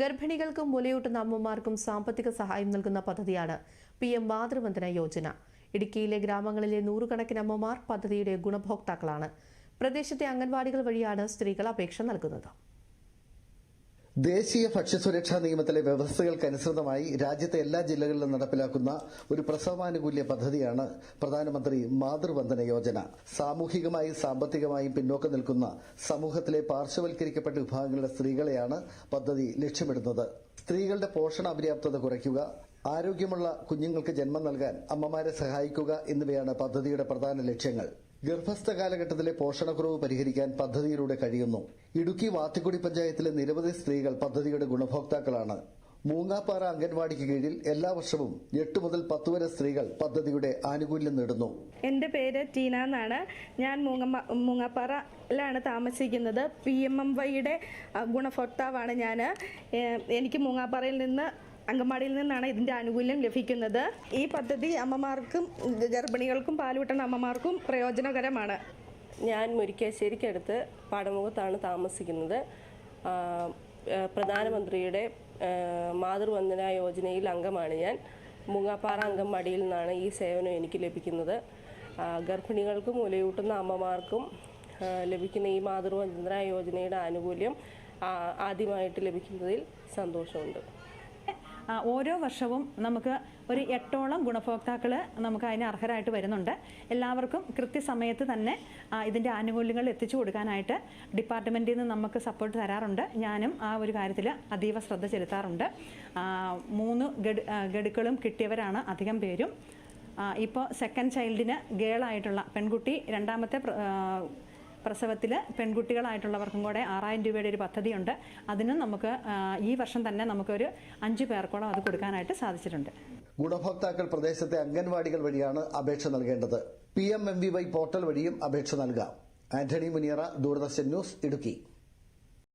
ഗർഭിണികൾക്കും മുലയൂട്ടുന്ന അമ്മമാർക്കും സാമ്പത്തിക സഹായം നൽകുന്ന പദ്ധതിയാണ് പി എം മാതൃവന്ദന യോജന. ഇടുക്കിയിലെ ഗ്രാമങ്ങളിലെ നൂറുകണക്കിന് അമ്മമാർ പദ്ധതിയുടെ ഗുണഭോക്താക്കളാണ്. പ്രദേശത്തെ അംഗൻവാടികൾ വഴിയാണ് സ്ത്രീകൾ അപേക്ഷ നൽകുന്നത്. ദേശീയ ഭക്ഷ്യസുരക്ഷാ നിയമത്തിലെ വ്യവസ്ഥകൾക്കനുസൃതമായി രാജ്യത്തെ എല്ലാ ജില്ലകളിലും നടപ്പിലാക്കുന്ന ഒരു പ്രസവാനുകൂല്യ പദ്ധതിയാണ് പ്രധാനമന്ത്രി മാതൃവന്ദന യോജന. സാമൂഹികമായും സാമ്പത്തികമായും പിന്നോക്കം നിൽക്കുന്ന സമൂഹത്തിലെ പാർശ്വവൽക്കരിക്കപ്പെട്ട വിഭാഗങ്ങളുടെ സ്ത്രീകളെയാണ് പദ്ധതി ലക്ഷ്യമിടുന്നത്. സ്ത്രീകളുടെ പോഷണ അപര്യാപ്തത കുറയ്ക്കുക ആരോഗ്യമുള്ള കുഞ്ഞുങ്ങൾക്ക് ജന്മം നൽകാൻ അമ്മമാരെ സഹായിക്കുക എന്നിവയാണ് പദ്ധതിയുടെ പ്രധാന ലക്ഷ്യങ്ങൾ. ഗർഭസ്ഥ കാലഘട്ടത്തിലെ പോഷണക്കുറവ് പരിഹരിക്കാൻ പദ്ധതിയിലൂടെ കഴിയുന്നു. ഇടുക്കി വാത്തിക്കുടി പഞ്ചായത്തിലെ നിരവധി സ്ത്രീകൾ പദ്ധതിയുടെ ഗുണഭോക്താക്കളാണ്. മൂങ്ങാപ്പാറ അംഗൻവാടിക്ക് കീഴിൽ എല്ലാ വർഷവും എട്ട് മുതൽ പത്ത് വരെ സ്ത്രീകൾ പദ്ധതിയുടെ ആനുകൂല്യം നേടുന്നു. എന്റെ പേര് ടീന എന്നാണ്. ഞാൻ മൂങ്ങാപ്പാറയിലാണ് താമസിക്കുന്നത്. പി എം എം വൈയുടെ ഗുണഭോക്താവാണ് ഞാൻ എനിക്ക് മൂങ്ങാപ്പാറയിൽ നിന്ന് അങ്കമാടിയിൽ നിന്നാണ് ഇതിന്റെ ആനുകൂല്യം ലഭിക്കുന്നത്. ഈ പദ്ധതി അമ്മമാർക്കും ഗർഭിണികൾക്കും പാലുവിട്ടുന്ന അമ്മമാർക്കും പ്രയോജനകരമാണ്. ഞാൻ മുരിക്കാശ്ശേരിക്കടുത്ത് പാടമുഖത്താണ് താമസിക്കുന്നത്. പ്രധാനമന്ത്രിയുടെ മാതൃവന്ദന യോജനയിൽ അംഗമാണ് ഞാൻ. മുങ്ങാപ്പാറ അംഗൻവാടിയിൽ നിന്നാണ് ഈ സേവനം എനിക്ക് ലഭിക്കുന്നത്. ഗർഭിണികൾക്കും മുലയൂട്ടുന്ന അമ്മമാർക്കും ലഭിക്കുന്ന ഈ മാതൃവന്ദന യോജനയുടെ ആനുകൂല്യം ആദ്യമായിട്ട് ലഭിക്കുന്നതിൽ സന്തോഷമുണ്ട്. ഓരോ വർഷവും നമുക്ക് ഒരു എട്ടോളം ഗുണഭോക്താക്കൾ നമുക്ക് അതിന് അർഹരായിട്ട് വരുന്നുണ്ട്. എല്ലാവർക്കും കൃത്യസമയത്ത് തന്നെ ഇതിന്റെ ആനുകൂല്യങ്ങൾ എത്തിച്ചു കൊടുക്കാനായിട്ട് ഡിപ്പാർട്ട്മെന്റിൽ നിന്ന് നമുക്ക് സപ്പോർട്ട് തരാറുണ്ട്. ഞാനും ആ ഒരു കാര്യത്തിൽ അതീവ ശ്രദ്ധ ചെലുത്താറുണ്ട്. മൂന്ന് ഗഡു ഗഡുക്കളും കിട്ടിയവരാണ് അധികം പേരും. ഇപ്പോൾ സെക്കൻഡ് ചൈൽഡിന് ഗേളായിട്ടുള്ള പെൺകുട്ടി രണ്ടാമത്തെ പ്രസവത്തിൽ പെൺകുട്ടികളായിട്ടുള്ളവർക്കും കൂടെ ആറായിരം രൂപയുടെ ഒരു പദ്ധതിയുണ്ട്. അതിനും നമുക്ക് ഈ വർഷം തന്നെ നമുക്കൊരു അഞ്ച് പേർക്കോളം അത് കൊടുക്കാനായിട്ട് സാധിച്ചിട്ടുണ്ട്. ഗുണഭോക്താക്കൾ പ്രദേശത്തെ അംഗൻവാടികൾ വഴിയാണ് അപേക്ഷ നൽകേണ്ടത്. P M M V Y portal വഴിയും അപേക്ഷ നൽകാം. ആന്റണി മുനിയറ ദൂരദർശൻ ന്യൂസ് ഇടുക്കി.